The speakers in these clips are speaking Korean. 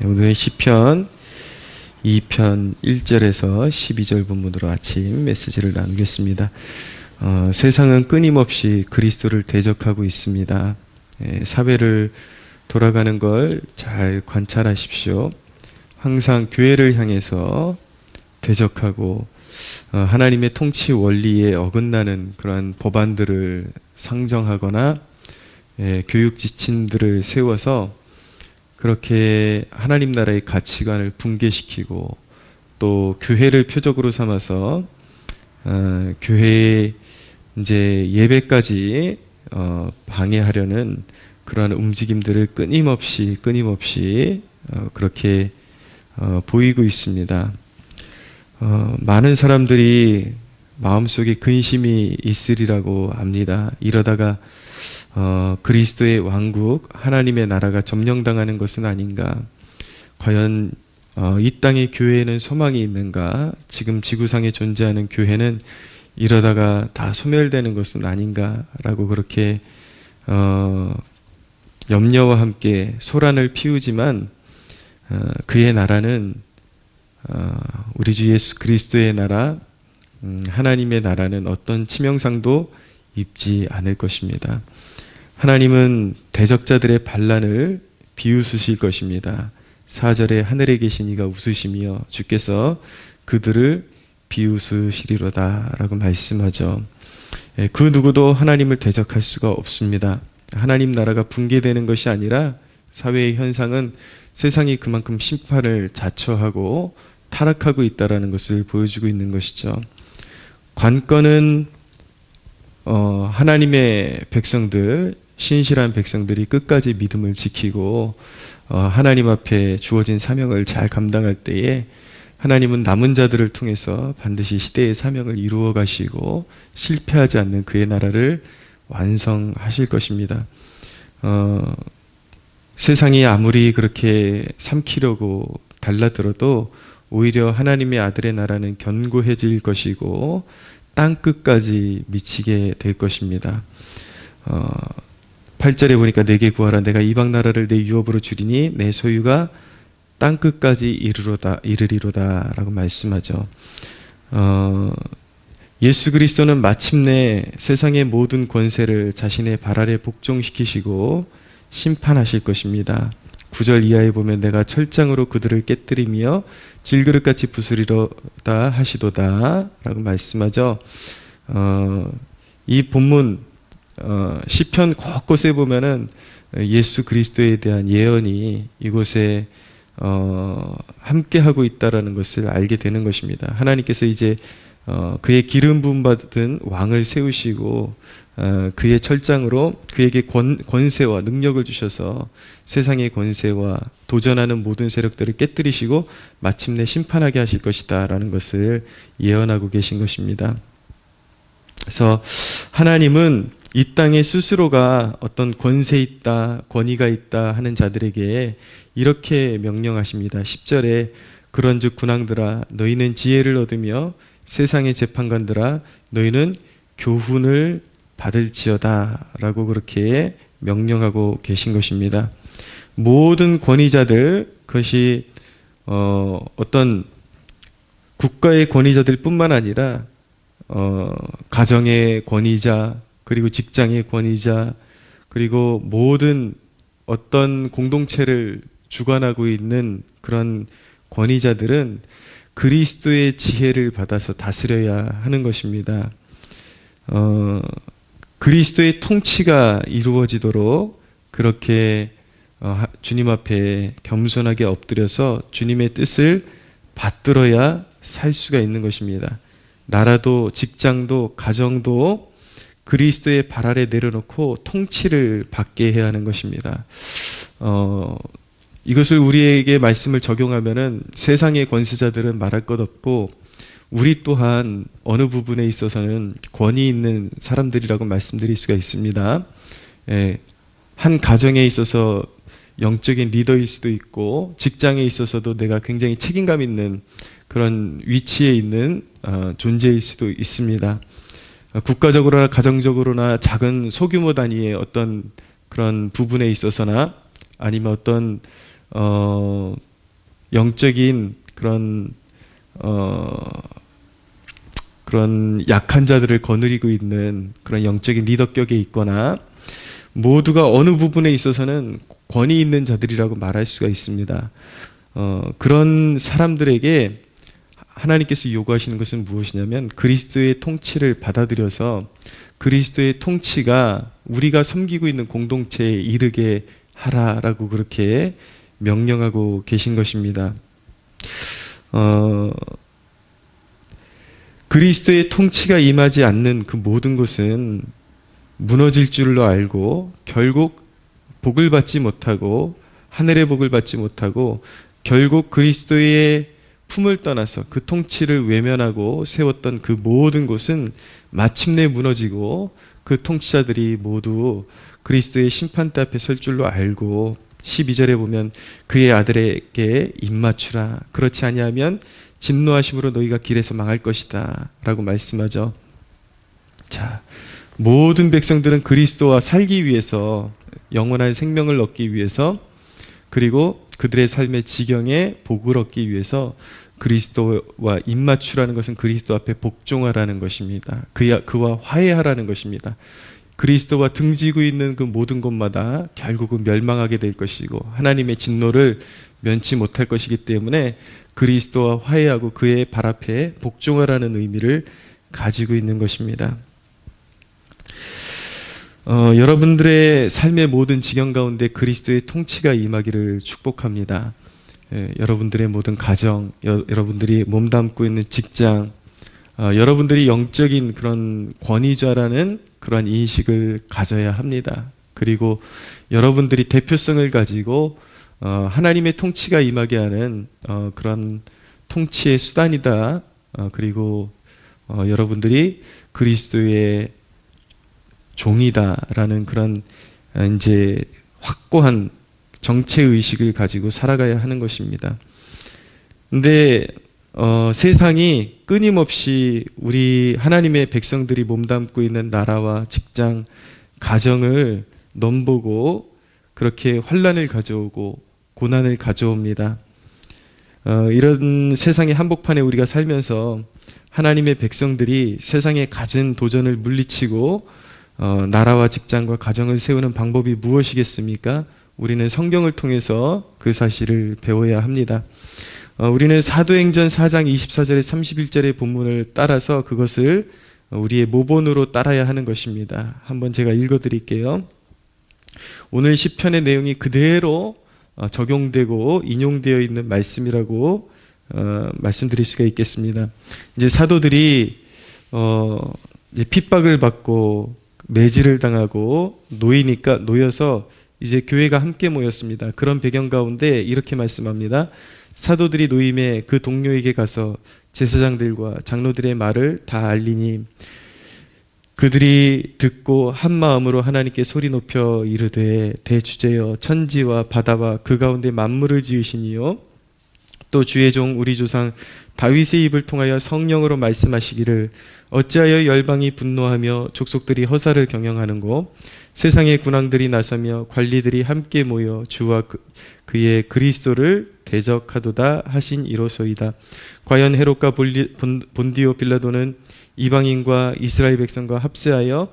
네, 오늘의 시편 2편 1절에서 12절 본문으로 아침 메시지를 나누겠습니다. 어, 세상은 끊임없이 그리스도를 대적하고 있습니다. 예, 사회를 돌아가는 걸 잘 관찰하십시오. 항상 교회를 향해서 대적하고 어, 하나님의 통치 원리에 어긋나는 그러한 법안들을 상정하거나 예, 교육 지침들을 세워서 그렇게 하나님 나라의 가치관을 붕괴시키고 또 교회를 표적으로 삼아서 어, 교회의 이제 예배까지 어, 방해하려는 그러한 움직임들을 끊임없이 끊임없이 어, 그렇게 어, 보이고 있습니다. 어, 많은 사람들이 마음속에 근심이 있으리라고 압니다. 이러다가 어, 그리스도의 왕국, 하나님의 나라가 점령당하는 것은 아닌가? 과연 어, 이 땅의 교회에는 소망이 있는가? 지금 지구상에 존재하는 교회는 이러다가 다 소멸되는 것은 아닌가라고 그렇게 어, 염려와 함께 소란을 피우지만 어, 그의 나라는 어, 우리 주 예수 그리스도의 나라, 음, 하나님의 나라는 어떤 치명상도 입지 않을 것입니다. 하나님은 대적자들의 반란을 비웃으실 것입니다. 4절에 하늘에 계신 이가 웃으시며 주께서 그들을 비웃으시리로다 라고 말씀하죠. 예, 그 누구도 하나님을 대적할 수가 없습니다. 하나님 나라가 붕괴되는 것이 아니라 사회의 현상은 세상이 그만큼 심판을 자처하고 타락하고 있다라는 것을 보여주고 있는 것이죠. 관건은 어, 하나님의 백성들, 신실한 백성들이 끝까지 믿음을 지키고 어, 하나님 앞에 주어진 사명을 잘 감당할 때에 하나님은 남은 자들을 통해서 반드시 시대의 사명을 이루어 가시고 실패하지 않는 그의 나라를 완성하실 것입니다. 어, 세상이 아무리 그렇게 삼키려고 달라들어도 오히려 하나님의 아들의 나라는 견고해질 것이고 땅 끝까지 미치게 될 것입니다. 어, 8절에 보니까 내게 구하라 내가 이방 나라를 내 유업으로 주리니 내 소유가 땅 끝까지 이르로다 이르리로다라고 말씀하죠. 어, 예수 그리스도는 마침내 세상의 모든 권세를 자신의 발 아래 복종시키시고 심판하실 것입니다. 9절 이하에 보면 내가 철장으로 그들을 깨뜨리며 질그릇같이 부수리로다 하시도다 라고 말씀하죠. 어, 이 본문 어, 시편 곳곳에 보면은 예수 그리스도에 대한 예언이 이곳에 어, 함께 하고 있다라는 것을 알게 되는 것입니다. 하나님께서 이제 어, 그의 기름 부음 받은 왕을 세우시고 어, 그의 철장으로 그에게 권, 권세와 능력을 주셔서 세상의 권세와 도전하는 모든 세력들을 깨뜨리시고 마침내 심판하게 하실 것이다라는 것을 예언하고 계신 것입니다. 그래서 하나님은 이 땅에 스스로가 어떤 권세 있다, 권위가 있다 하는 자들에게 이렇게 명령하십니다. 10절에 그런즉 군왕들아 너희는 지혜를 얻으며 세상의 재판관들아 너희는 교훈을 받을지어다라고 그렇게 명령하고 계신 것입니다. 모든 권위자들 그것이 어, 어떤 국가의 권위자들뿐만 아니라 어, 가정의 권위자 그리고 직장의 권위자 그리고 모든 어떤 공동체를 주관하고 있는 그런 권위자들은 그리스도의 지혜를 받아서 다스려야 하는 것입니다. 어, 그리스도의 통치가 이루어지도록 그렇게 어, 주님 앞에 겸손하게 엎드려서 주님의 뜻을 받들어야 살 수가 있는 것입니다. 나라도 직장도 가정도 그리스도의 발 아래 내려놓고 통치를 받게 해야 하는 것입니다. 어, 이것을 우리에게 말씀을 적용하면은 세상의 권세자들은 말할 것 없고 우리 또한 어느 부분에 있어서는 권위 있는 사람들이라고 말씀드릴 수가 있습니다. 예, 한 가정에 있어서 영적인 리더일 수도 있고 직장에 있어서도 내가 굉장히 책임감 있는 그런 위치에 있는 어, 존재일 수도 있습니다. 어, 국가적으로나 가정적으로나 작은 소규모 단위의 어떤 그런 부분에 있어서나 아니면 어떤 어, 영적인 그런 어 그런 약한 자들을 거느리고 있는 그런 영적인 리더격에 있거나 모두가 어느 부분에 있어서는 권위 있는 자들이라고 말할 수가 있습니다. 어, 그런 사람들에게 하나님께서 요구하시는 것은 무엇이냐면 그리스도의 통치를 받아들여서 그리스도의 통치가 우리가 섬기고 있는 공동체에 이르게 하라라고 그렇게 명령하고 계신 것입니다. 어, 그리스도의 통치가 임하지 않는 그 모든 것은 무너질 줄로 알고 결국 복을 받지 못하고 하늘의 복을 받지 못하고 결국 그리스도의 품을 떠나서 그 통치를 외면하고 세웠던 그 모든 곳은 마침내 무너지고 그 통치자들이 모두 그리스도의 심판대 앞에 설 줄로 알고 12절에 보면 그의 아들에게 입맞추라. 그렇지 아니하면 진노하심으로 너희가 길에서 망할 것이다 라고 말씀하죠. 자 모든 백성들은 그리스도와 살기 위해서 영원한 생명을 얻기 위해서 그리고 그들의 삶의 지경에 복을 얻기 위해서 그리스도와 입맞추라는 것은 그리스도 앞에 복종하라는 것입니다. 그야, 그와 화해하라는 것입니다. 그리스도와 등지고 있는 그 모든 것마다 결국은 멸망하게 될 것이고 하나님의 진노를 면치 못할 것이기 때문에 그리스도와 화해하고 그의 발 앞에 복종하라는 의미를 가지고 있는 것입니다. 어, 여러분들의 삶의 모든 지경 가운데 그리스도의 통치가 임하기를 축복합니다. 예, 여러분들의 모든 가정, 여, 러분들이 몸담고 있는 직장, 어, 여러분들이 영적인 그런 권위자라는 그러한 인식을 가져야 합니다. 그리고 여러분들이 대표성을 가지고 어, 하나님의 통치가 임하게 하는 어, 그런 통치의 수단이다. 어, 그리고 어, 여러분들이 그리스도의 종이다라는 그런 아, 이제 확고한 정체 의식을 가지고 살아가야 하는 것입니다. 근데 어, 세상이 끊임없이 우리 하나님의 백성들이 몸담고 있는 나라와 직장, 가정을 넘보고 그렇게 환란을 가져오고 고난을 가져옵니다. 어, 이런 세상의 한복판에 우리가 살면서 하나님의 백성들이 세상에 갖은 도전을 물리치고 어, 나라와 직장과 가정을 세우는 방법이 무엇이겠습니까? 우리는 성경을 통해서 그 사실을 배워야 합니다. 어, 우리는 사도행전 4장 24절에 31절의 본문을 따라서 그것을 우리의 모본으로 따라야 하는 것입니다. 한번 제가 읽어 드릴게요. 오늘 시편의 내용이 그대로 어, 적용되고 인용되어 있는 말씀이라고 어, 말씀드릴 수가 있겠습니다. 이제 사도들이 어, 이제 핍박을 받고 매질을 당하고 놓이니까 놓여서 이제 교회가 함께 모였습니다. 그런 배경 가운데 이렇게 말씀합니다. 사도들이 노임에 그 동료에게 가서 제사장들과 장로들의 말을 다 알리니 그들이 듣고 한 마음으로 하나님께 소리 높여 이르되 대주제여 천지와 바다와 그 가운데 만물을 지으시니요 또 주의 종 우리 조상 다윗의 입을 통하여 성령으로 말씀하시기를 어찌하여 열방이 분노하며 족속들이 허사를 경영하는고 세상의 군왕들이 나서며 관리들이 함께 모여 주와 그, 그의 그리스도를 대적하도다 하신 이로소이다. 과연 헤롯과 본디오 빌라도는 이방인과 이스라엘 백성과 합세하여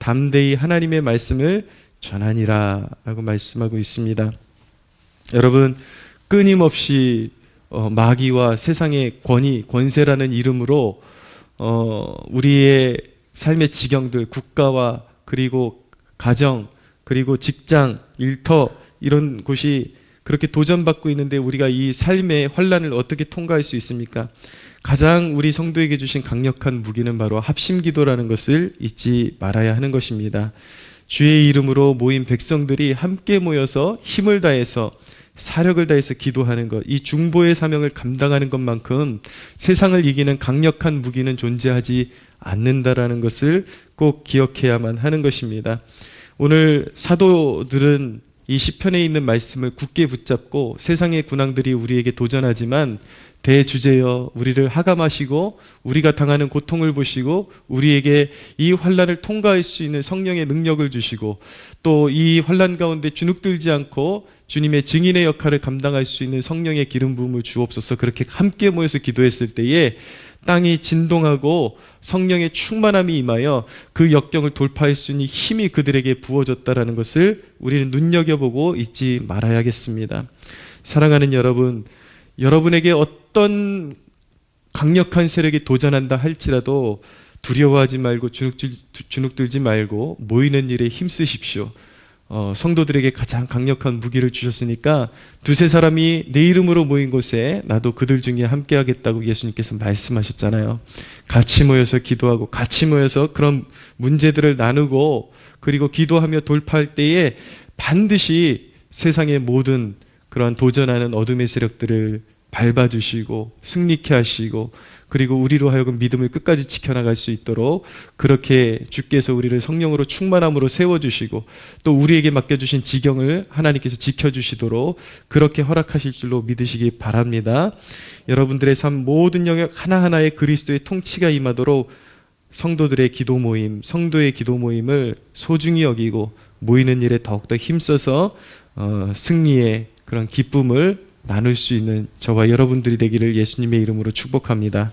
담대히 하나님의 말씀을 전하니라 라고 말씀하고 있습니다. 여러분 끊임없이 어, 마귀와 세상의 권위, 권세라는 이름으로 어, 우리의 삶의 지경들, 국가와 그리고 가정, 그리고 직장, 일터 이런 곳이 그렇게 도전받고 있는데 우리가 이 삶의 환란을 어떻게 통과할 수 있습니까? 가장 우리 성도에게 주신 강력한 무기는 바로 합심 기도라는 것을 잊지 말아야 하는 것입니다. 주의 이름으로 모인 백성들이 함께 모여서 힘을 다해서 사력을 다해서 기도하는 것, 이 중보의 사명을 감당하는 것만큼 세상을 이기는 강력한 무기는 존재하지 않는다라는 것을 꼭 기억해야만 하는 것입니다. 오늘 사도들은 이 시편에 있는 말씀을 굳게 붙잡고 세상의 군왕들이 우리에게 도전하지만 대주제여 우리를 하감하시고 우리가 당하는 고통을 보시고 우리에게 이 환란을 통과할 수 있는 성령의 능력을 주시고 또 이 환란 가운데 주눅들지 않고 주님의 증인의 역할을 감당할 수 있는 성령의 기름 부음을 주옵소서. 그렇게 함께 모여서 기도했을 때에 땅이 진동하고 성령의 충만함이 임하여 그 역경을 돌파할 수 있는 힘이 그들에게 부어졌다라는 것을 우리는 눈여겨보고 잊지 말아야겠습니다. 사랑하는 여러분, 여러분에게 어떤 강력한 세력이 도전한다 할지라도 두려워하지 말고 주눅들, 주눅 들지 말고 모이는 일에 힘쓰십시오. 어, 성도들에게 가장 강력한 무기를 주셨으니까 두세 사람이 내 이름으로 모인 곳에 나도 그들 중에 함께 하겠다고 예수님께서 말씀하셨잖아요. 같이 모여서 기도하고 같이 모여서 그런 문제들을 나누고 그리고 기도하며 돌파할 때에 반드시 세상의 모든 그러한 도전하는 어둠의 세력들을 밟아주시고 승리케 하시고 그리고 우리로 하여금 믿음을 끝까지 지켜나갈 수 있도록 그렇게 주께서 우리를 성령으로 충만함으로 세워주시고 또 우리에게 맡겨주신 지경을 하나님께서 지켜주시도록 그렇게 허락하실 줄로 믿으시기 바랍니다. 여러분들의 삶 모든 영역 하나하나에 그리스도의 통치가 임하도록 성도들의 기도 모임, 성도의 기도 모임을 소중히 여기고 모이는 일에 더욱더 힘써서 어, 승리의 그런 기쁨을 나눌 수 있는 저와 여러분들이 되기를 예수님의 이름으로 축복합니다.